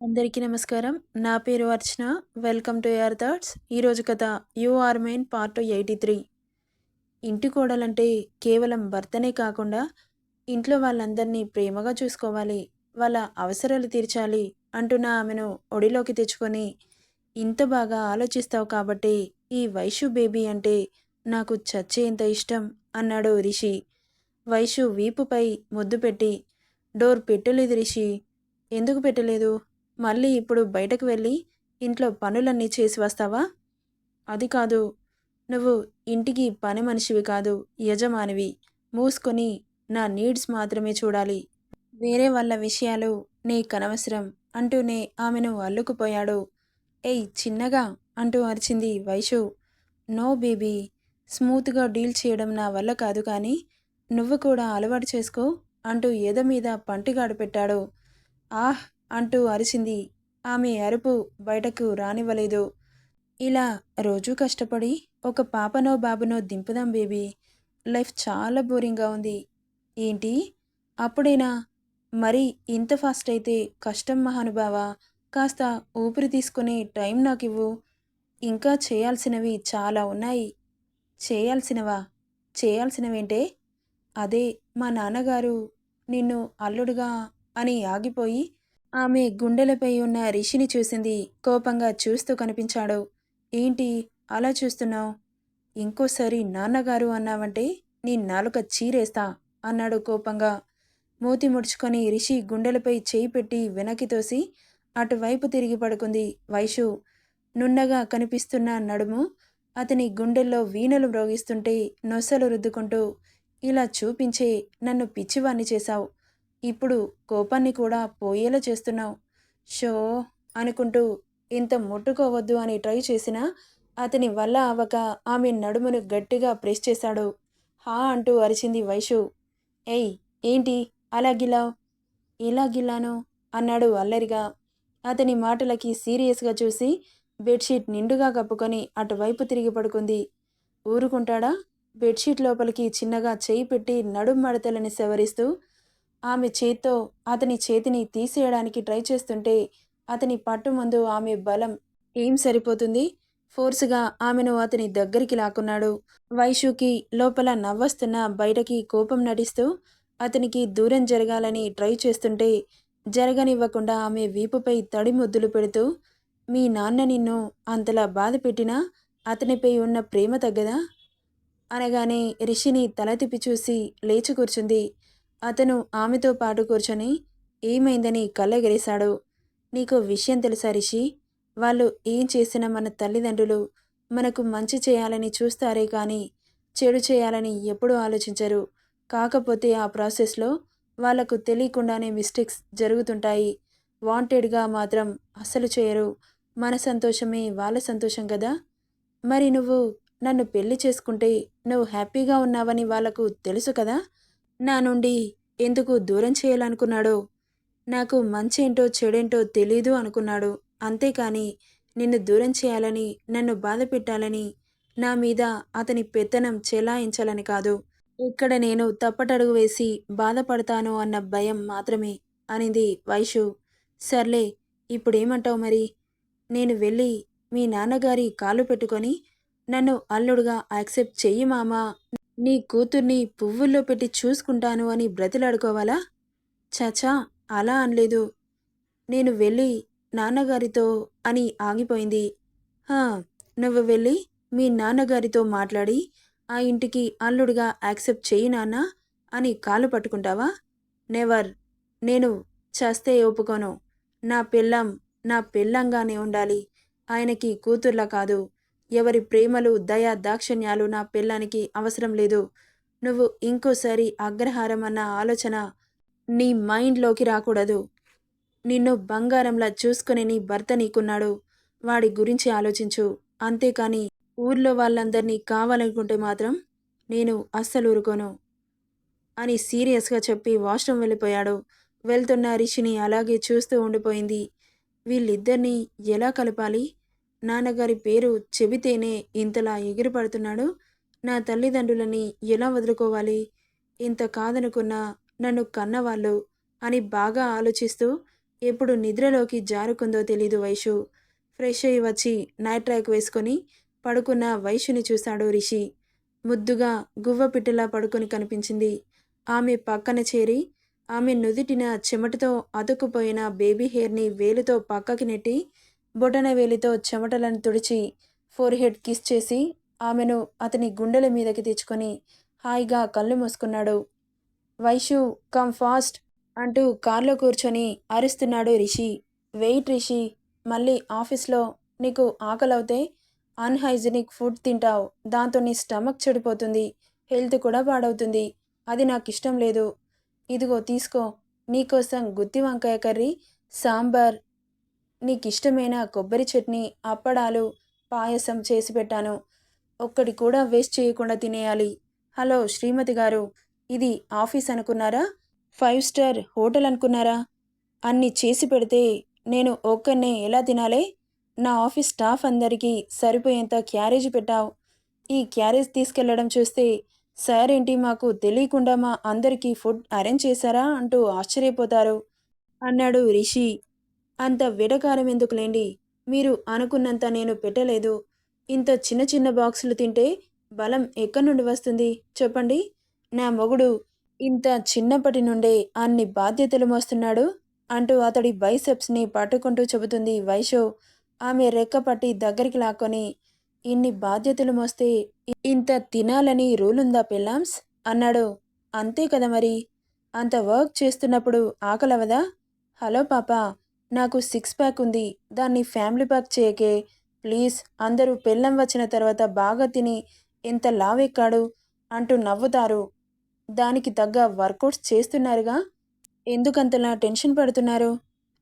అందరికీ నమస్కారం. నా పేరు Archana. Welcome to your thoughts. ఈరోజు కథ you are main part eighty three. ఇంటి కోడలంటే కేవలం భర్తనే కాకుండా ఇంట్లో వాళ్ళందరినీ ప్రేమగా చూసుకోవాలి వాళ్ళ అవసరాలు తీర్చాలి అంటున్న ఆమెను ఒడిలోకి తెచ్చుకొని ఇంత బాగా ఆలోచిస్తావు కాబట్టి ఈ వైషు బేబీ అంటే నాకు చచ్చేంత ఇష్టం అన్నాడు రిషి. వైషు వీపుపై ముద్దు పెట్టి డోర్ పెట్టలేదు రిషి. ఎందుకు పెట్టలేదు? మళ్ళీ ఇప్పుడు బయటకు వెళ్ళి ఇంట్లో పనులన్నీ చేసి వస్తావా? అది కాదు. నువ్వు ఇంటికి పని మనిషివి కాదు యజమానివి. మూసుకొని నా నీడ్స్ మాత్రమే చూడాలి. వేరే వాళ్ళ విషయాలు నీ కనవసరం అంటూనే ఆమెను అల్లుకుపోయాడు. ఏయ్ చిన్నగా అంటూ అరిచింది వైషు. నో బేబీ స్మూత్గా డీల్ చేయడం నా వల్ల కాదు కానీ నువ్వు కూడా అలవాటు చేసుకో అంటూ ఎద మీద పంటిగాడు పెట్టాడు. ఆహ్ అంటూ అరిసింది ఆమె అరుపు బయటకు రానివ్వలేదు. ఇలా రోజూ కష్టపడి ఒక పాపనో బాబునో దింపుదాం బేబీ. లైఫ్ చాలా బోరింగ్గా ఉంది. ఏంటి? అప్పుడైనా? మరి ఇంత ఫాస్ట్ అయితే కష్టం మహానుభావా. కాస్త ఊపిరి తీసుకునే టైం నాకు ఇవ్వు ఇంకా చేయాల్సినవి చాలా ఉన్నాయి. చేయాల్సినవా? చేయాల్సినవేంటే? అదే మా నాన్నగారు నిన్ను అల్లుడుగా అని ఆగిపోయి ఆమె గుండెలపై ఉన్న రిషిని చూసింది. కోపంగా చూస్తూ కనిపించాడు. ఏంటి? అలా చూస్తున్నావు? ఇంకోసారి నాన్నగారు అన్నావంటే నీ నాలుక చీరేస్తా అన్నాడు కోపంగా. మూతి ముడుచుకొని రిషి గుండెలపై చేయి పెట్టి వెనక్కి తోసి అటువైపు తిరిగి పడుకుంది. వైషు నున్నగా కనిపిస్తున్న నడుము అతని గుండెల్లో వీణలు మ్రోగిస్తుంటే నొసలు రుద్దుకుంటూ ఇలా చూపించే నన్ను పిచ్చివాణ్ణి చేశావు. ఇప్పుడు కోపాన్ని కూడా పోయేలా చేస్తున్నావు. షో అనుకుంటూ ఇంత ముట్టుకోవద్దు అని ట్రై చేసినా అతని వల్ల అవ్వక ఆమె నడుమును గట్టిగా ప్రెస్ చేశాడు. హా అంటూ అరిచింది వైషు. ఏయ్ ఏంటి? అలా గిలావ్ ఇలా గిల్లాను అన్నాడు అల్లరిగా. అతని మాటలకి సీరియస్గా చూసి బెడ్షీట్ నిండుగా కప్పుకొని అటువైపు తిరిగి పడుకుంది. ఊరుకుంటాడా? బెడ్షీట్ లోపలికి చిన్నగా చేయి పెట్టి నడుం మడతలని సవరిస్తూ ఆమె చేత్తో అతని చేతిని తీసేయడానికి ట్రై చేస్తుంటే అతని పట్టు ముందు ఆమె బలం ఏం సరిపోతుంది? ఫోర్స్గా ఆమెను అతని దగ్గరికి లాక్కున్నాడు. వైషుకి లోపల నవ్వస్తున్న బయటకి కోపం నటిస్తూ అతనికి దూరం జరగాలని ట్రై చేస్తుంటే జరగనివ్వకుండా ఆమె వీపుపై తడి ముద్దులు పెడుతూ మీ నాన్న నిన్ను అంతలా బాధ పెట్టినా అతనిపై ఉన్న ప్రేమ తగ్గదా? అనగానే రిషిని తల తిప్పి చూసి లేచి కూర్చుంది. అతను ఆమెతో పాటు కూర్చొని ఏమైందని కళ్ళెగరేశాడు? నీకు విషయం తెలుసా రిషి? వాళ్ళు ఏం చేసినా మన తల్లిదండ్రులు మనకు మంచి చేయాలని చూస్తారే కానీ చెడు చేయాలని ఎప్పుడూ ఆలోచించరు. కాకపోతే ఆ ప్రాసెస్లో వాళ్ళకు తెలియకుండానే మిస్టేక్స్ జరుగుతుంటాయి. వాంటెడ్గా మాత్రం అస్సలు చేయరు. మన సంతోషమే వాళ్ళ సంతోషం కదా? మరి నువ్వు నన్ను పెళ్ళి చేసుకుంటే నువ్వు హ్యాపీగా ఉన్నావని వాళ్ళకు తెలుసు కదా? నా నుండి ఎందుకు దూరం చేయాలనుకున్నాడో? నాకు మంచేంటో చెడేంటో తెలీదు అనుకున్నాడు. అంతేకాని నిన్ను దూరం చేయాలని నన్ను బాధ పెట్టాలని నా మీద అతని పెత్తనం చెలాయించాలని కాదు. ఇక్కడ నేను తప్పటడుగు వేసి బాధపడతాను అన్న భయం మాత్రమే అనింది వైషు. సర్లే ఇప్పుడేమంటావు మరి? నేను వెళ్ళి మీ నాన్నగారి కాలు పెట్టుకొని నన్ను అల్లుడుగా యాక్సెప్ట్ చెయ్యి మామా? నీ కూతుర్ని పువ్వుల్లో పెట్టి చూసుకుంటాను అని బ్రతిలాడుకోవాలా? చచా అలా అనలేదు. నేను వెళ్ళి నాన్నగారితో అని ఆగిపోయింది. హా నువ్వు వెళ్ళి మీ నాన్నగారితో మాట్లాడి ఆ ఇంటికి అల్లుడిగా యాక్సెప్ట్ చేయి నాన్న అని కాలు పట్టుకుంటావా? నెవర్ నేను చస్తే ఒప్పుకోను. నా పిల్లం నా పిల్లంగానే ఉండాలి. ఆయనకి కూతుర్లా కాదు. ఎవరి ప్రేమలు దయా దాక్షిణ్యాలు నా పిల్లానికి అవసరం లేదు. నువ్వు ఇంకోసారి అగ్రహారం అన్న ఆలోచన నీ మైండ్లోకి రాకూడదు. నిన్ను బంగారంలా చూసుకుని నీ భర్త నీకున్నాడు. వాడి గురించి ఆలోచించు. అంతేకాని ఊర్లో వాళ్ళందరినీ కావాలనుకుంటే మాత్రం నేను అస్సలు ఊరుకోను అని సీరియస్గా చెప్పి వాష్రూమ్ వెళ్ళిపోయాడు. వెళ్తున్న రిషిని అలాగే చూస్తూ ఉండిపోయింది. వీళ్ళిద్దరినీ ఎలా కలపాలి? నాన్నగారి పేరు చెబితేనే ఇంతలా ఎగిరిపడుతున్నాడు? నా తల్లిదండ్రులని ఎలా వదులుకోవాలి? ఇంత కాదనుకున్నా నన్ను కన్నవాళ్ళు అని బాగా ఆలోచిస్తూ ఎప్పుడు నిద్రలోకి జారుకుందో తెలీదు వైషు. ఫ్రెష్ అయ్యి వచ్చి నైట్ ట్రాక్ వేసుకొని పడుకున్న వైషుని చూశాడు రిషి. ముద్దుగా గువ్వ పిట్టలా పడుకొని కనిపించింది. ఆమె పక్కన చేరి ఆమె నుదిటిన చెమటతో అతుక్కుపోయిన బేబీ హెయిర్ని వేలుతో పక్కకి నెట్టి బొటన వేలితో చెమటలను తుడిచి ఫోర్ హెడ్ కిస్ చేసి ఆమెను అతని గుండెల మీదకి తెచ్చుకొని హాయిగా కళ్ళు మూసుకున్నాడు. వైషు కమ్ ఫాస్ట్ అంటూ కార్లో కూర్చొని అరుస్తున్నాడు రిషి. వెయిట్ రిషి మళ్ళీ ఆఫీస్లో నీకు ఆకలవుతే అన్హైజీనిక్ ఫుడ్ తింటావు. దాంతో నీ స్టమక్ చెడిపోతుంది హెల్త్ కూడా పాడవుతుంది. అది నాకు ఇష్టం లేదు. ఇదిగో తీసుకో నీకోసం గుత్తి వంకాయ కర్రీ సాంబార్ నీకు ఇష్టమైన కొబ్బరి చట్నీ అప్పడాలు పాయసం చేసి పెట్టాను. ఒక్కటి కూడా వేస్ట్ చేయకుండా తినేయాలి. హలో శ్రీమతి గారు ఇది ఆఫీస్ అనుకున్నారా? ఫైవ్ స్టార్ హోటల్ అనుకున్నారా? అన్ని చేసి పెడితే నేను ఒక్కనే ఎలా తినాలే? నా ఆఫీస్ స్టాఫ్ అందరికీ సరిపోయేంత క్యారేజ్ పెట్టావు. ఈ క్యారేజ్ తీసుకెళ్ళడం చూస్తే సార్ ఏంటి మాకు తెలియకుండా మా అందరికీ ఫుడ్ అరేంజ్ చేశారా? అంటూ ఆశ్చర్యపోతారు. అన్నాడు రిషి. అంత విడకారం ఎందుకులేండి? మీరు అనుకున్నంత నేను పెట్టలేదు. ఇంత చిన్న చిన్న బాక్సులు తింటే బలం ఎక్కడి నుండి వస్తుంది? చెప్పండి. నా మొగుడు ఇంత చిన్నప్పటి నుండే అన్ని బాధ్యతలు మోస్తున్నాడు అంటూ అతడి బైసెప్స్ని పట్టుకుంటూ చెబుతుంది వైషో. ఆమె రెక్క పట్టి దగ్గరికి లాక్కొని ఇన్ని బాధ్యతలు మోస్తే ఇంత తినాలని రూలుందా పెళ్ళాంస్ అన్నాడు. అంతే కదా మరి. అంత వర్క్ చేస్తున్నప్పుడు ఆకలవదా? హలో పాప. నాకు సిక్స్ ప్యాక్ ఉంది. దాన్ని ఫ్యామిలీ ప్యాక్ చేయకే. ప్లీజ్ అందరూ పెళ్ళం వచ్చిన తర్వాత బాగా తిని ఎంత లావెక్కాడు అంటూ నవ్వుతారు. దానికి తగ్గ వర్కౌట్స్ చేస్తున్నారుగా? ఎందుకంతలా టెన్షన్ పడుతున్నారు?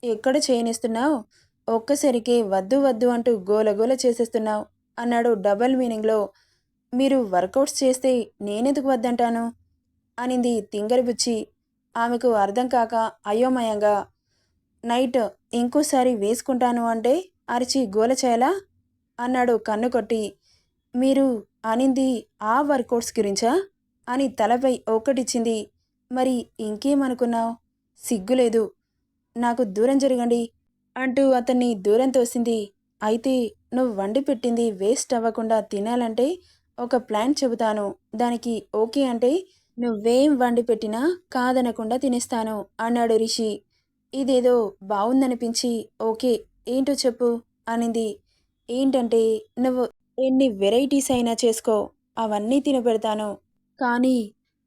ఎక్కడ చేయనిస్తున్నావు? ఒక్కసారికి వద్దు వద్దు అంటూ గోలగోల చేసేస్తున్నావు అన్నాడు డబల్ మీనింగ్లో మీరు వర్కౌట్స్ చేస్తే నేనెందుకు వద్దంటాను? అనింది తింగరిబుచ్చి ఆమెకు అర్థం కాక అయోమయంగా నైట్ ఇంకోసారి వేసుకుంటాను అంటే అరిచి గోల చేయాలా? అన్నాడు కన్ను కొట్టి. మీరు అనింది ఆ వర్కౌట్స్ గురించా? అని తలపై ఒకటిచ్చింది మరి ఇంకేమనుకున్నావు? సిగ్గులేదు. నాకు దూరం జరగండి అంటూ అతన్ని దూరం తోసింది. అయితే నువ్వు వండి పెట్టింది వేస్ట్ అవ్వకుండా తినాలంటే ఒక ప్లాన్ చెబుతాను. దానికి ఓకే అంటే నువ్వేం వండి పెట్టినా కాదనకుండా తినేస్తాను అన్నాడు రిషి. ఇదేదో బాగుందనిపించి ఓకే ఏంటో చెప్పు అనింది. ఏంటంటే నువ్వు ఎన్ని వెరైటీస్ అయినా చేసుకో అవన్నీ తినబెడతాను కానీ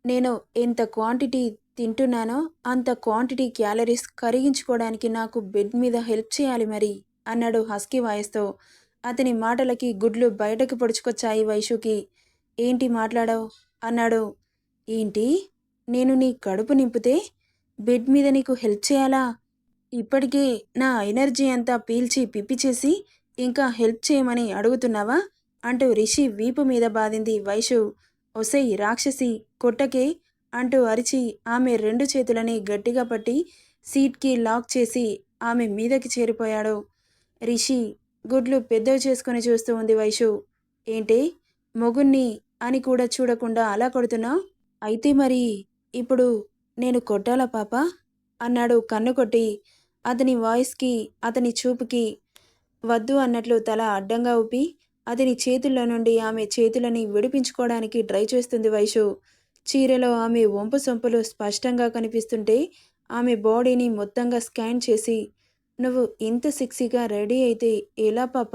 నేను ఎంత క్వాంటిటీ తింటున్నానో అంత క్వాంటిటీ క్యాలరీస్ కరిగించుకోవడానికి నాకు బెడ్ మీద హెల్ప్ చేయాలి మరి అన్నాడు హస్కీ వాయిస్తో. అతని మాటలకి గుడ్లు బయటకు పొడుచుకొచ్చాయి వైషుకి ఏంటి మాట్లాడావు? అన్నాడు. ఏంటి? నేను నీ కడుపు నింపితే బెడ్ మీద నీకు హెల్ప్ చేయాలా? ఇప్పటికే నా ఎనర్జీ అంతా పీల్చి పిప్పి చేసి ఇంకా హెల్ప్ చేయమని అడుగుతున్నావా? అంటూ రిషి వీపు మీద బాధింది వైషు. ఒసై రాక్షసి కొట్టకే అంటూ అరిచి ఆమె రెండు చేతులని గట్టిగా పట్టి సీట్కి లాక్ చేసి ఆమె మీదకి చేరిపోయాడు. రిషి గుడ్లు పెద్దవి చేసుకుని చూస్తూ ఉంది వైషు. ఏంటి మొగుణ్ణి అని కూడా చూడకుండా అలా కొడుతున్నావు? అయితే మరి ఇప్పుడు నేను కొట్టాలా పాప? అన్నాడు కన్ను కొట్టి. అతని వాయిస్కి అతని చూపుకి వద్దు అన్నట్లు తల అడ్డంగా ఊపి అతని చేతుల్లో నుండి ఆమె చేతులని విడిపించుకోవడానికి ట్రై చేస్తుంది వైషు. చీరలో ఆమె వంపు సొంపులు స్పష్టంగా కనిపిస్తుంటే ఆమె బాడీని మొత్తంగా స్కాన్ చేసి నువ్వు ఇంత సిక్సీగా రెడీ అయితే ఎలా పాప?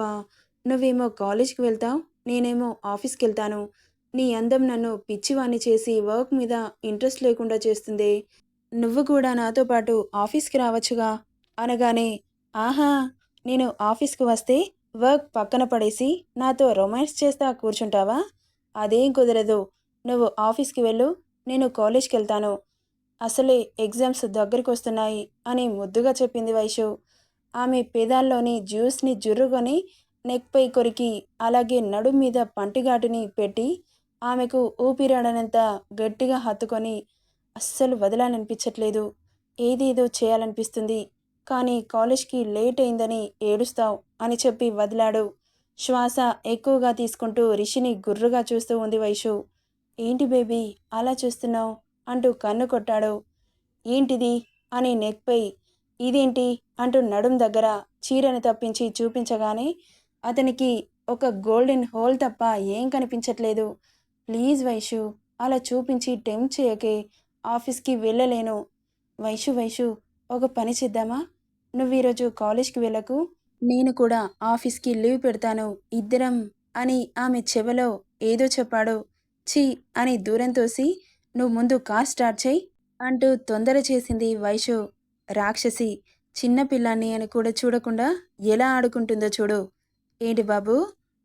నువ్వేమో కాలేజ్కి వెళ్తావు నేనేమో ఆఫీస్కి వెళ్తాను. నీ అందం నన్ను పిచ్చివాణ్ణి చేసి వర్క్ మీద ఇంట్రెస్ట్ లేకుండా చేస్తుంది. నువ్వు కూడా నాతో పాటు ఆఫీస్కి రావచ్చుగా. అనగానే ఆహా నేను ఆఫీస్కి వస్తే వర్క్ పక్కన పడేసి నాతో రొమాన్స్ చేస్తా కూర్చుంటావా? అదేం కుదరదు. నువ్వు ఆఫీస్కి వెళ్ళు నేను కాలేజ్కి వెళ్తాను. అసలే ఎగ్జామ్స్ దగ్గరికి వస్తున్నాయి అని ముద్దుగా చెప్పింది వైషు. ఆమె పేదాల్లోని జ్యూస్ని జుర్రుకొని నెక్పై కొరికి అలాగే నడుం మీద పంటిఘాటుని పెట్టి ఆమెకు ఊపిరాడనంత గట్టిగా హత్తుకొని అస్సలు వదలాలనిపించట్లేదు. ఏదేదో చేయాలనిపిస్తుంది. కానీ కాలేజ్కి లేట్ అయిందని ఏడుస్తావు అని చెప్పి వదిలాడు. శ్వాస ఎక్కువగా తీసుకుంటూ రిషిని గుర్రుగా చూస్తూ ఉంది వైషు. ఏంటి బేబీ అలా చూస్తున్నావు? అంటూ కన్ను కొట్టాడు. ఏంటిది? అని నెక్పై ఇదేంటి? అంటూ నడుం దగ్గర చీరను తప్పించి చూపించగానే అతనికి ఒక గోల్డెన్ హోల్ తప్ప ఏం కనిపించట్లేదు. ప్లీజ్ వైషు అలా చూపించి టెం చేయకే ఆఫీస్కి వెళ్ళలేను. వైషు వైషు ఒక పని చేద్దామా? నువ్వు ఈరోజు కాలేజ్కి వెళ్ళకు. నేను కూడా ఆఫీస్కి లీవ్ పెడతాను. ఇద్దరం అని ఆమె చెవలో ఏదో చెప్పాడు. ఛీ అని దూరం తోసి నువ్వు ముందు కార్ స్టార్ట్ చేయి అంటూ తొందర చేసింది వైషు. రాక్షసి చిన్న పిల్లాన్ని అని కూడా చూడకుండా ఎలా ఆడుకుంటుందో చూడు. ఏంటి బాబు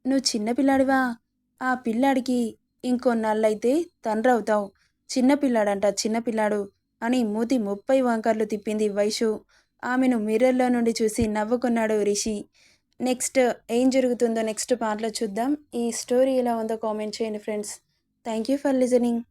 నువ్వు చిన్నపిల్లాడివా ఆ పిల్లాడికి ఇంకొన్నాళ్ళైతే తండ్రి అవుతావు చిన్నపిల్లాడంట చిన్నపిల్లాడు అని మూతి ముప్పై వంకర్లు తిప్పింది వైషు. ఆమెను మిర్రర్లో నుండి చూసి నవ్వుకున్నాడు రిషి. నెక్స్ట్ ఏం జరుగుతుందో నెక్స్ట్ పాటలో చూద్దాం. ఈ స్టోరీ ఎలా ఉందో కామెంట్ చేయండి friends. Thank you for listening.